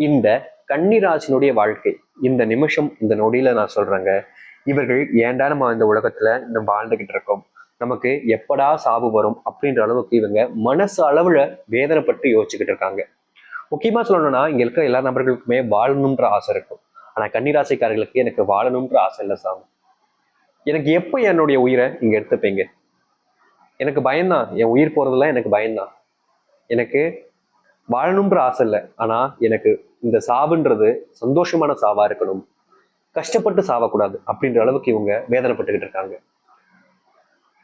இந்த கன்னிராசினுடைய வாழ்க்கை இந்த நிமிஷம் இந்த நொடியில நான் சொல்றேங்க. இவர்கள் ஏன்டா நம்ம இந்த உலகத்துல நம்ம வாழ்ந்துகிட்டு இருக்கோம்? நமக்கு எப்படா சாவு வரும் அப்படின்ற அளவுக்கு இவங்க மனசு அளவுல வேதனைப்பட்டு யோசிச்சுக்கிட்டு இருக்காங்க. முக்கியமா சொல்லணும்னா இங்க இருக்கிற எல்லா நபர்களுக்குமே வாழணுன்ற ஆசை இருக்கும். ஆனா கன்னிராசிக்காரர்களுக்கு எனக்கு வாழணுன்ற ஆசை இல்லை சாமி. எனக்கு எப்போ என்னுடைய உயிரை இங்க எடுத்துப்பீங்க? எனக்கு பயம்தான். என் உயிர் போறதுலாம் எனக்கு பயம்தான். எனக்கு வாழணுன்ற ஆசை இல்லை. ஆனா எனக்கு இந்த சாவுன்றது சந்தோஷமான சாவா இருக்கணும். கஷ்டப்பட்டு சாவக்கூடாது அப்படின்ற அளவுக்கு இவங்க வேதனைப்பட்டுக்கிட்டு இருக்காங்க.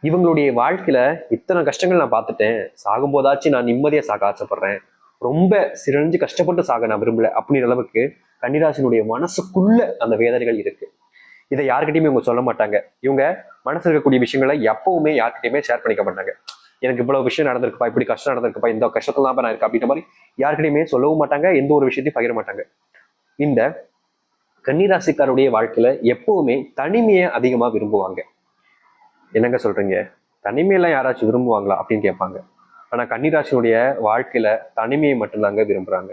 இவங்களுடைய வாழ்க்கையில இத்தனை கஷ்டங்கள் நான் பார்த்துட்டேன். சாகும்போதாச்சும் நான் நிம்மதியா சாக ஆசைப்படுறேன். ரொம்ப சிரஞ்சு கஷ்டப்பட்டு சாக நான் விரும்பல அப்படின்ற அளவுக்கு கன்னிராசினுடைய மனசுக்குள்ள அந்த வேதனைகள் இருக்கு. இதை யாருக்கிட்டையுமே இவங்க சொல்ல மாட்டாங்க. இவங்க மனசு இருக்கக்கூடிய விஷயங்களை எப்பவுமே யார்கிட்டயுமே ஷேர் பண்ணிக்க மாட்டாங்க. எனக்கு இவ்வளவு விஷயம் நடந்திருக்குப்பா இப்படி கஷ்டம் நடந்திருக்குப்பா இந்த கஷ்டத்துல தான் நான் இருக்கேன் அப்படின்ற மாதிரி யாருக்கிட்டையுமே சொல்லவும் மாட்டாங்க எந்த ஒரு விஷயத்தையும் பகிர மாட்டாங்க. இந்த கன்னிராசிக்காருடைய வாழ்க்கையில எப்பவுமே தனிமையை அதிகமா விரும்புவாங்க. என்னங்க சொல்றீங்க? தனிமையெல்லாம் யாராச்சும் விரும்புவாங்களா அப்படின்னு கேட்பாங்க. ஆனா கன்னிராசினுடைய வாழ்க்கையில தனிமையை மட்டும்தாங்க விரும்புறாங்க.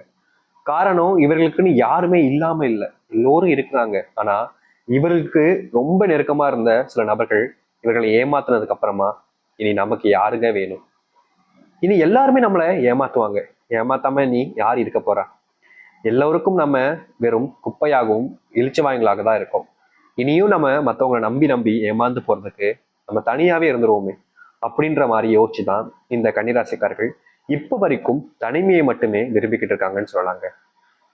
காரணம் இவர்களுக்குன்னு யாருமே இல்லாம இல்லை. எல்லோரும் இருக்கிறாங்க. ஆனா இவர்களுக்கு ரொம்ப நெருக்கமா இருந்த சில நபர்கள் இவர்களை ஏமாத்துனதுக்கு அப்புறமா இனி நமக்கு யாருங்க வேணும்? இனி எல்லாருமே நம்மளை ஏமாத்துவாங்க. ஏமாத்தாம நீ யார் இருக்க போறா? எல்லோருக்கும் நம்ம வெறும் குப்பையாகவும் இழிச்சவாயங்களாக தான் இருக்கோம். இனியும் நம்ம மற்றவங்களை நம்பி நம்பி ஏமாந்து போறதுக்கு நம்ம தனியாவே இருந்துருவோமே அப்படின்ற மாதிரி யோசிச்சு தான் இந்த கன்னிராசிக்காரர்கள் இப்போ வரைக்கும் தனிமையை மட்டுமே விரும்பிக்கிட்டு இருக்காங்கன்னு சொல்லலாங்க.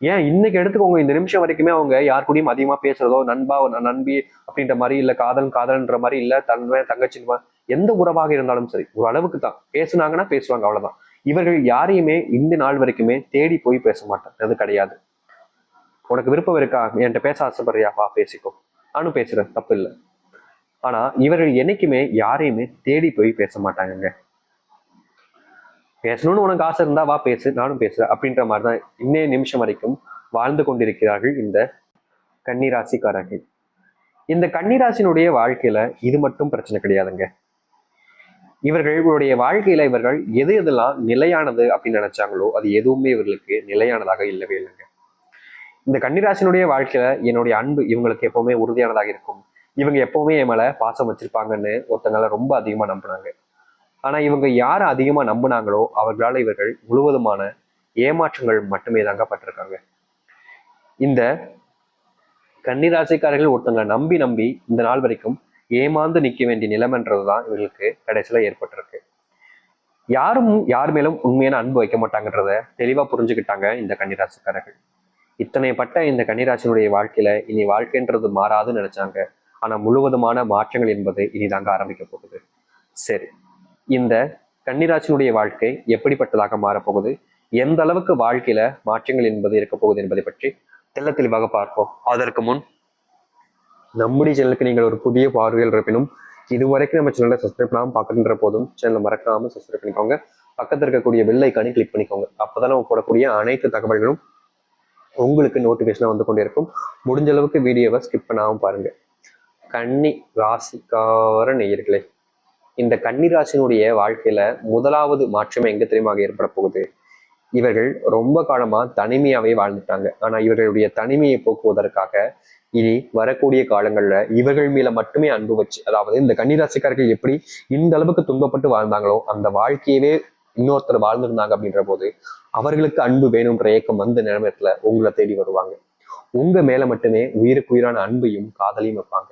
ஏன் இன்னைக்கு எடுத்துக்கோங்க இந்த நிமிஷம் வரைக்குமே அவங்க யார் கூடயும் அதிகமா பேசுறதோ நண்பா நண்பி அப்படின்ற மாதிரி இல்ல காதல் காதல்ன்ற மாதிரி இல்ல தன்மை தங்கச்சின்மா எந்த உறவாக இருந்தாலும் சரி ஒரு அளவுக்கு தான் பேசுனாங்கன்னா பேசுவாங்க அவ்வளவுதான். இவர்கள் யாரையுமே இந்த நாள் வரைக்குமே தேடி போய் பேச மாட்டாங்க. அது கிடையாது. உனக்கு விருப்பம் இருக்கா? என்கிட்ட பேச ஆசைப்படுறியா? வா பேசிக்கோ. நானும் பேசுறேன் தப்பு இல்லை. ஆனா இவர்கள் என்னைக்குமே யாரையுமே தேடி போய் பேச மாட்டாங்கங்க. பேசணும்னு உனக்கு ஆசை இருந்தா வா பேசு. நானும் பேசுறேன் அப்படின்ற மாதிரி தான் இன்னைய நிமிஷம் வரைக்கும் வாழ்ந்து கொண்டிருக்கிறார்கள் இந்த கன்னிராசிக்காரர்கள். இந்த கன்னிராசினுடைய வாழ்க்கையில இது மட்டும் பிரச்சனை கிடையாதுங்க. இவர்களுடைய வாழ்க்கையில இவர்கள் எது எதெல்லாம் நிலையானது அப்படின்னு நினைச்சாங்களோ அது எதுவுமே இவர்களுக்கு நிலையானதாக இல்லவே இல்லைங்க. இந்த கன்னிராசினுடைய வாழ்க்கையில என்னுடைய அன்பு இவங்களுக்கு எப்பவுமே உறுதியானதாக இருக்கும். இவங்க எப்பவுமே என் மேல பாசம் வச்சிருப்பாங்கன்னு ஒருத்தங்கள ரொம்ப அதிகமா நம்பினாங்க. ஆனா இவங்க யாரை அதிகமா நம்பினாங்களோ அவர்களால் இவர்கள் முழுவதுமான ஏமாற்றங்கள் மட்டுமே தாங்க பட்டிருக்காங்க. இந்த கன்னிராசிக்காரர்கள் ஒருத்தங்களை நம்பி நம்பி இந்த நாள் வரைக்கும் ஏமாந்து நிற்க வேண்டிய நிலைமைன்றது தான் இவர்களுக்கு கடைசியில் ஏற்பட்டிருக்கு. யாரும் யார் மேலும் உண்மையான அன்பு வைக்க மாட்டாங்கன்றத தெளிவா புரிஞ்சுக்கிட்டாங்க இந்த கன்னிராசிக்காரர்கள். இத்தனை பட்ட இந்த கன்னிராசினுடைய வாழ்க்கையில இனி வாழ்க்கைன்றது மாறாதுன்னு நினைச்சாங்க. ஆனா முழுவதுமான மாற்றங்கள் என்பது இனிதாங்க ஆரம்பிக்க போகுது. சரி இந்த கன்னிராசினுடைய வாழ்க்கை எப்படிப்பட்டதாக மாறப்போகுது? எந்த அளவுக்கு வாழ்க்கையில மாற்றங்கள் என்பது இருக்க போகுது என்பதை பற்றி தெள்ள தெளிவாக பார்ப்போம். அதற்கு முன் நம்முடைய சேனலுக்கு நீங்கள் ஒரு புதிய பார்வையில் இருப்பினும் இதுவரைக்கும் நம்ம சேனலை சப்ஸ்கிரைப் பண்ணாமல் பார்க்குற போதும் சேனலை மறக்காம சப்ஸ்கிரைப் பண்ணிக்கோங்க. பக்கத்தில் இருக்கக்கூடிய பெல் ஐக்கானே கிளிக் பண்ணிக்கோங்க. அப்பதான் நம்ம போடக்கூடிய அனைத்து தகவல்களும் உங்களுக்கு நோட்டிஃபிகேஷனாக வந்து கொண்டே இருக்கும் முடிஞ்ச அளவுக்கு வீடியோவை ஸ்கிப் பண்ணாமல் பாருங்க. கன்னி ராசிக்கார நேயர்களே இந்த கன்னி ராசினுடைய வாழ்க்கையில முதலாவது மாற்றமே எங்க தெரியுமா? ஏற்பட போகுது. இவர்கள் ரொம்ப காலமா தனிமையாவே வாழ்ந்துட்டாங்க. ஆனா இவர்களுடைய தனிமையை போக்குவதற்காக இனி வரக்கூடிய காலங்கள்ல இவர்கள் மேல மட்டுமே அன்பு வச்சு அதாவது இந்த கன்னிராசிக்காரர்கள் எப்படி இந்த அளவுக்கு துன்பப்பட்டு வாழ்ந்தாங்களோ அந்த வாழ்க்கையவே இன்னொருத்தர் வாழ்ந்திருந்தாங்க அப்படின்ற போது அவர்களுக்கு அன்பு வேணும்ன்ற ஏக்கம் வந்த நிலைமத்துல உங்களை தேடி வருவாங்க. உங்க மேல மட்டுமே உயிருக்குயிரான அன்பையும் காதலையும் வைப்பாங்க.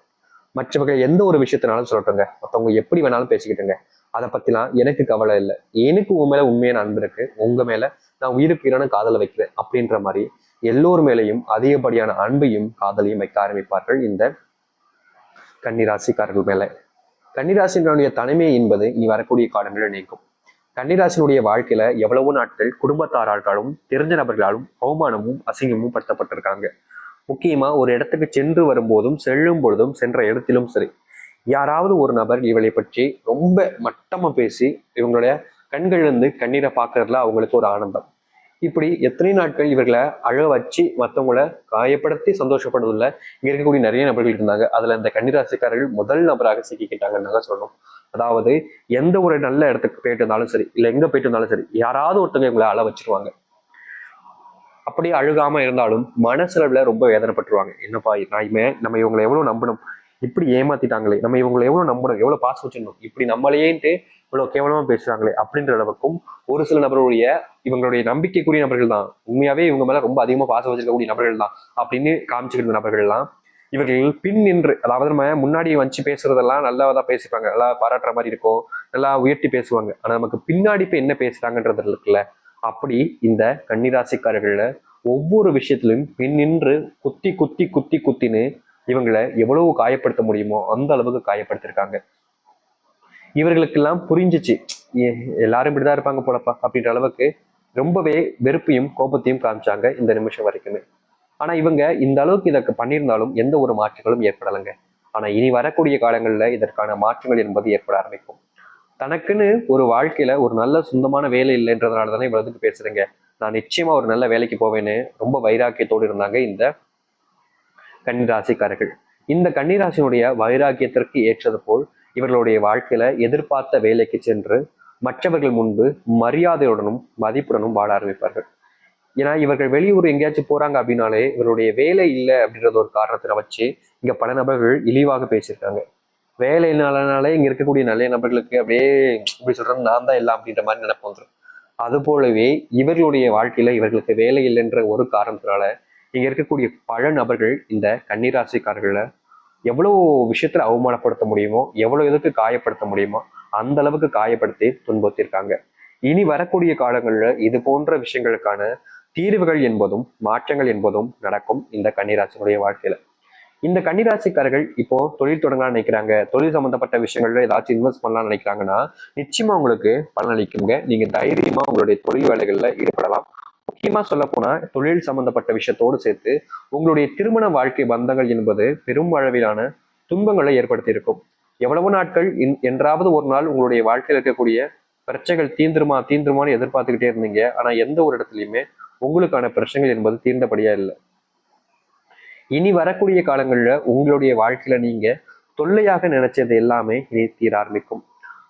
மற்றவர்கள் எந்த ஒரு விஷயத்தினாலும் சொல்லட்டுங்க. மற்றவங்க எப்படி வேணாலும் பேசிக்கிட்டுங்க. அதை பத்திலாம் எனக்கு கவலை இல்லை. எனக்கு உன் மேல உண்மையான அன்பு இருக்கு. உங்க மேல நான் உயிருக்கு உயிரான காதலை வைக்கிறேன் அப்படின்ற மாதிரி எல்லோர் மேலையும் அதிகப்படியான அன்பையும் காதலையும் வைக்க ஆரம்பிப்பார்கள் இந்த கன்னிராசிக்காரர்கள் மேல. கன்னிராசினுடைய தனிமை என்பது இனி வரக்கூடிய காலங்களில் நீக்கும் கன்னிராசினுடைய வாழ்க்கையில எவ்வளவோ நாட்கள் குடும்பத்தாராலும் தெரிஞ்ச நபர்களாலும் அவமானமும் அசிங்கமும் படுத்தப்பட்டிருக்காங்க. முக்கியமா ஒரு இடத்துக்கு சென்று வரும்போதும் செல்லும் பொழுதும் சென்ற இடத்திலும் சரி யாராவது ஒரு நபர் இவளை பற்றி ரொம்ப மட்டமா பேசி இவங்களுடைய கண்கள்லேருந்து கண்ணீரை பார்க்கறதுல அவங்களுக்கு ஒரு ஆனந்தம். இப்படி எத்தனை நாட்கள் இவர்களை அழ வச்சு மற்றவங்கள காயப்படுத்தி சந்தோஷப்படுறதுல இங்க இருக்கக்கூடிய நிறைய நபர்கள் இருந்தாங்க. அதுல இந்த கன்னிராசிக்காரர்கள் முதல் நபராக சிக்கிக்கிட்டாங்கன்னு சொல்லணும். அதாவது எந்த ஒரு நல்ல இடத்துக்கு போயிட்டு இருந்தாலும் சரி இல்லை எங்க போயிட்டு இருந்தாலும் சரி யாராவது ஒருத்தவங்க இவங்களை அழ வச்சிருவாங்க. அப்படியே அழுகாம இருந்தாலும் மனசளவுல ரொம்ப வேதனைப்பட்டுருவாங்க. என்னப்பா நான் இமே நம்ம இவங்களை எவ்வளவு நம்பணும்? இப்படி ஏமாத்திட்டாங்களே. நம்ம இவங்களை எவ்வளவு நம்பணும் எவ்வளவு பாசம் வச்சிடணும் இப்படி நம்மளையேன்ட்டு இவ்வளவு கேவலமா பேசுறாங்களே அப்படின்ற அளவுக்கும் ஒரு சில நபர்களுடைய இவங்களுடைய நம்பிக்கைக்குரிய நபர்கள் தான். உண்மையாவே இவங்க மேல ரொம்ப அதிகமா பாசம் வச்சிருக்கக்கூடிய நபர்கள் தான் அப்படின்னு காமிச்சுக்கிற நபர்கள்லாம் இவர்கள் பின் நின்று அதாவது நம்ம முன்னாடி வச்சு பேசுறதெல்லாம் தான் பேசிப்பாங்க. நல்லா பாராட்டுற மாதிரி இருக்கும். நல்லா உயர்த்தி பேசுவாங்க. ஆனா நமக்கு பின்னாடி இப்ப என்ன பேசுறாங்கன்றது இருக்குல்ல. அப்படி இந்த கன்னிராசிக்காரர்கள்ல ஒவ்வொரு விஷயத்திலும் பின் நின்று குத்தி குத்தி குத்தி குத்தின்னு இவங்களை எவ்வளவு காயப்படுத்த முடியுமோ அந்த அளவுக்கு காயப்படுத்திருக்காங்க. இவர்களுக்கெல்லாம் புரிஞ்சிச்சு ஏ, எல்லாரும் இப்படிதான் இருப்பாங்க போலப்பா அப்படின்ற அளவுக்கு ரொம்பவே வெறுப்பையும் கோபத்தையும் காமிச்சாங்க இந்த நிமிஷம் வரைக்குமே. ஆனா இவங்க இந்த அளவுக்கு இதற்கு பண்ணியிருந்தாலும் எந்த ஒரு மாற்றங்களும் ஏற்படலைங்க. ஆனா இனி வரக்கூடிய காலங்களில் இதற்கான மாற்றங்கள் என்பது ஏற்பட ஆரம்பிக்கும். தனக்குன்னு ஒரு வாழ்க்கையில ஒரு நல்ல சொந்தமான வேலை இல்லைன்றதுனால தானே இவ்வளவுக்கு பேசுறேங்க. நான் நிச்சயமா ஒரு நல்ல வேலைக்கு போவேன்னு ரொம்ப வைராக்கியத்தோடு இருந்தாங்க இந்த கன்னிராசிக்காரர்கள். இந்த கன்னிராசினுடைய வைராக்கியத்திற்கு ஏற்றது போல் இவர்களுடைய வாழ்க்கையில எதிர்பார்த்த வேலைக்கு சென்று மற்றவர்கள் முன்பு மரியாதையுடனும் மதிப்புடனும் வாழ ஆரம்பிப்பார்கள். ஏன்னா இவர்கள் வெளியூர் எங்கேயாச்சும் போறாங்க அப்படின்னாலே இவருடைய வேலை இல்லை அப்படின்றது ஒரு காரணத்தை வச்சு இங்க பல நபர்கள் இழிவாக பேசியிருக்காங்க. வேலை இல்லாதனாலே இங்க இருக்கக்கூடிய நல்ல நபர்களுக்கு அப்படியே இப்படி சொல்றது நான் தான் எல்லாம் அப்படின்ற மாதிரி நினைப்பு வந்துடும் அது போலவே இவர்களுடைய வாழ்க்கையில இவர்களுக்கு வேலை இல்லைன்ற ஒரு காரணத்தினால இங்கே இருக்கக்கூடிய பல நபர்கள் இந்த கன்னிராசிக்காரர்களை எவ்வளோ விஷயத்தில் அவமானப்படுத்த முடியுமோ எவ்வளோ இதுக்கு காயப்படுத்த முடியுமோ அந்த அளவுக்கு காயப்படுத்தி துன்புறுத்தியிருக்காங்க. இனி வரக்கூடிய காலங்களில் இது போன்ற விஷயங்களுக்கான தீர்வுகள் என்பதும் மாற்றங்கள் என்பதும் நடக்கும் இந்த கன்னிராசினுடைய வாழ்க்கையில. இந்த கன்னிராசிக்காரர்கள் இப்போ தொழில் தொடங்கலாம் நினைக்கிறாங்க. தொழில் சம்பந்தப்பட்ட விஷயங்கள்ல ஏதாச்சும் இன்வெஸ்ட் பண்ணலாம்னு நினைக்கிறாங்கன்னா நிச்சயமா உங்களுக்கு பலனளிக்குங்க. நீங்க தைரியமா உங்களுடைய தொழில் வேலைகள்ல ஈடுபடலாம். முக்கியமா சொல்ல போனா தொழில் சம்பந்தப்பட்ட விஷயத்தோடு சேர்த்து உங்களுடைய திருமண வாழ்க்கை பந்தங்கள் என்பது பெரும் அளவிலான துன்பங்களை ஏற்படுத்தியிருக்கும். எவ்வளவு நாட்கள் என்றாவது ஒரு நாள் உங்களுடைய வாழ்க்கையில் இருக்கக்கூடிய பிரச்சனைகள் தீந்துருமா தீந்துருமான்னு எதிர்பார்த்துக்கிட்டே இருந்தீங்க. ஆனா எந்த ஒரு இடத்துலையுமே உங்களுக்கான பிரச்சனைகள் என்பது தீர்ந்தபடியா இல்லை. இனி வரக்கூடிய காலங்கள்ல உங்களுடைய வாழ்க்கையில நீங்க தொல்லையாக நினைச்சது எல்லாமே இனி தீர ஆரம்பிக்கும்.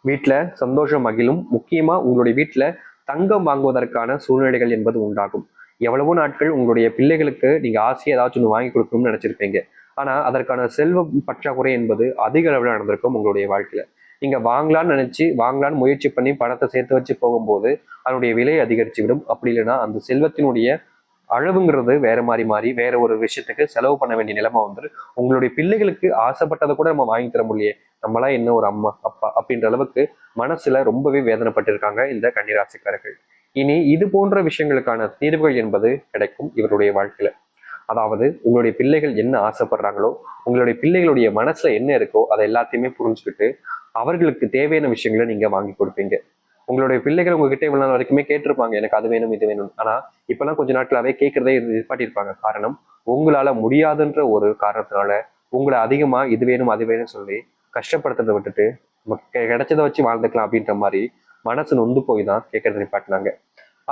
வீட்டுல சந்தோஷம் மகிழும். முக்கியமா உங்களுடைய வீட்டுல தங்கம் வாங்குவதற்கான சூழ்நிலைகள் என்பது உண்டாகும். எவ்வளவோ நாட்கள் உங்களுடைய பிள்ளைகளுக்கு நீங்க ஆசையை ஏதாச்சும் ஒன்று வாங்கி கொடுக்கணும்னு நினைச்சிருப்பீங்க. ஆனா அதற்கான செல்வ பற்றாக்குறை என்பது அதிக அளவில் நடந்திருக்கும் உங்களுடைய வாழ்க்கையில. நீங்க வாங்கலாம்னு நினைச்சு வாங்கலாம்னு முயற்சி பண்ணி பணத்தை சேர்த்து வச்சு போகும்போது அதனுடைய விலை அதிகரிச்சு விடும் அப்படி இல்லைன்னா அந்த செல்வத்தினுடைய அளவுங்கிறது வேற மாதிரி மாறி வேற ஒரு விஷயத்துக்கு செலவு பண்ண வேண்டிய நிலைமை வந்துரு உங்களுடைய பிள்ளைகளுக்கு ஆசைப்பட்டதை கூட நம்ம வாங்கி தர முடியலையே. நம்மளா என்ன ஒரு அம்மா அப்பா அப்படின்ற அளவுக்கு மனசுல ரொம்பவே வேதனைப்பட்டிருக்காங்க இந்த கன்னிராசிக்காரர்கள். இனி இது போன்ற விஷயங்களுக்கான தீர்வுகள் என்பது கிடைக்கும் இவருடைய வாழ்க்கையில. அதாவது உங்களுடைய பிள்ளைகள் என்ன ஆசைப்படுறாங்களோ உங்களுடைய பிள்ளைகளுடைய மனசுல என்ன இருக்கோ அதை எல்லாத்தையுமே புரிஞ்சுக்கிட்டு அவர்களுக்கு தேவையான விஷயங்களை நீங்க வாங்கி கொடுப்பீங்க. உங்களுடைய பிள்ளைகள் உங்ககிட்ட இவ்வளவு நாள் வரைக்குமே கேட்டிருப்பாங்க எனக்கு அது வேணும் இது வேணும். ஆனா இப்பெல்லாம் கொஞ்ச நாட்களாவே கேட்கறதே நிற்பாட்டியிருப்பாங்க காரணம் உங்களால முடியாதுன்ற ஒரு காரணத்தினால உங்களை அதிகமா இது வேணும் அது வேணும்னு சொல்லி கஷ்டப்படுத்துறதை விட்டுட்டு கிடைச்சதை வச்சு வாழ்ந்துக்கலாம் அப்படின்ற மாதிரி மனசு நொந்து போய் தான் கேட்கறத நிப்பாட்டினாங்க.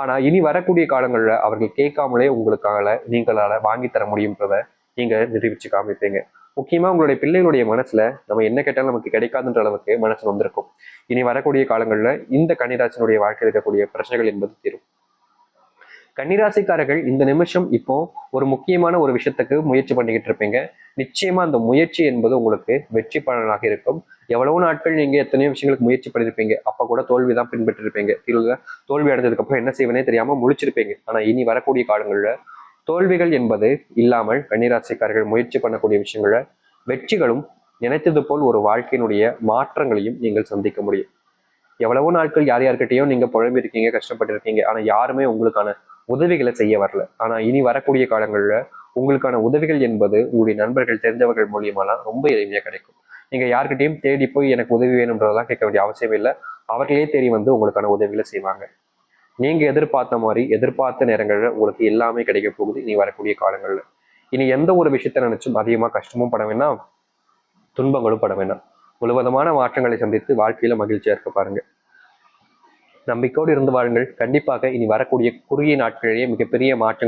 ஆனா இனி வரக்கூடிய காலங்களில் அவர்கள் கேட்காமலே உங்களுக்காக நீங்களால வாங்கி தர முடியுன்றத நீங்க நிரூபிச்சு காமிப்பீங்க. முக்கியமா உங்களுடைய பிள்ளைகளுடைய மனசுல நம்ம என்ன கேட்டாலும் நமக்கு கிடைக்காதுன்ற அளவுக்கு மனசு வந்திருக்கும். இனி வரக்கூடிய காலங்கள்ல இந்த கன்னிராசினுடைய வாழ்க்கையில் இருக்கக்கூடிய பிரச்சனைகள் என்பது தீரும். கன்னிராசிக்காரர்கள் இந்த நிமிஷம் இப்போ ஒரு முக்கியமான ஒரு விஷயத்துக்கு முயற்சி பண்ணிக்கிட்டு இருப்பீங்க. நிச்சயமா அந்த முயற்சி என்பது உங்களுக்கு வெற்றி பலனாக இருக்கும். எவ்வளவு நாட்கள் நீங்க எத்தனையோ விஷயங்களுக்கு முயற்சி பண்ணிருப்பீங்க. அப்ப கூட தோல்வி தான் பின்பற்றிருப்பீங்க. தீர்வுல தோல்வி அடைஞ்சதுக்கு அப்புறம் என்ன செய்வனே தெரியாம முழிச்சிருப்பீங்க. ஆனா இனி வரக்கூடிய காலங்களில் தோல்விகள் என்பது இல்லாமல் கன்னிராசிக்காரர்கள் முயற்சி பண்ணக்கூடிய விஷயங்கள வெற்றிகளும் நினைத்தது போல் ஒரு வாழ்க்கையினுடைய மாற்றங்களையும் நீங்கள் சந்திக்க முடியும். எவ்வளவோ நாட்கள் யார் யார்கிட்டயும் நீங்க புழம்பிருக்கீங்க கஷ்டப்பட்டிருக்கீங்க. ஆனா யாருமே உங்களுக்கான உதவிகளை செய்ய வரல. ஆனா இனி வரக்கூடிய காலங்களில் உங்களுக்கான உதவிகள் என்பது உங்களுடைய நண்பர்கள் தெரிஞ்சவர்கள் மூலியமாலாம் ரொம்ப எளிமையா கிடைக்கும். நீங்க யார்கிட்டையும் தேடி போய் எனக்கு உதவி வேணும்ன்றதெல்லாம் கேட்க வேண்டிய அவசியம் இல்லை. அவர்களே தேடி வந்து உங்களுக்கான உதவிகளை செய்வாங்க. நீங்க எதிர்பார்த்த மாதிரி எதிர்பார்த்த நேரங்கள்ல உங்களுக்கு எல்லாமே கிடைக்க போகுது. இனி வரக்கூடிய காலங்களில். இனி எந்த ஒரு விஷயத்த நினைச்சும் அதிகமா கஷ்டமும் பட வேணாம் துன்பங்களும் பட வேண்டாம். முழுவதுமான மாற்றங்களை சந்தித்து வாழ்க்கையில மகிழ்ச்சியா இருக்க பாருங்க. நம்பிக்கையோடு இருந்து வாழுங்கள். கண்டிப்பாக இனி வரக்கூடிய குறுகிய நாட்களிலேயே மிகப்பெரிய மாற்றங்கள்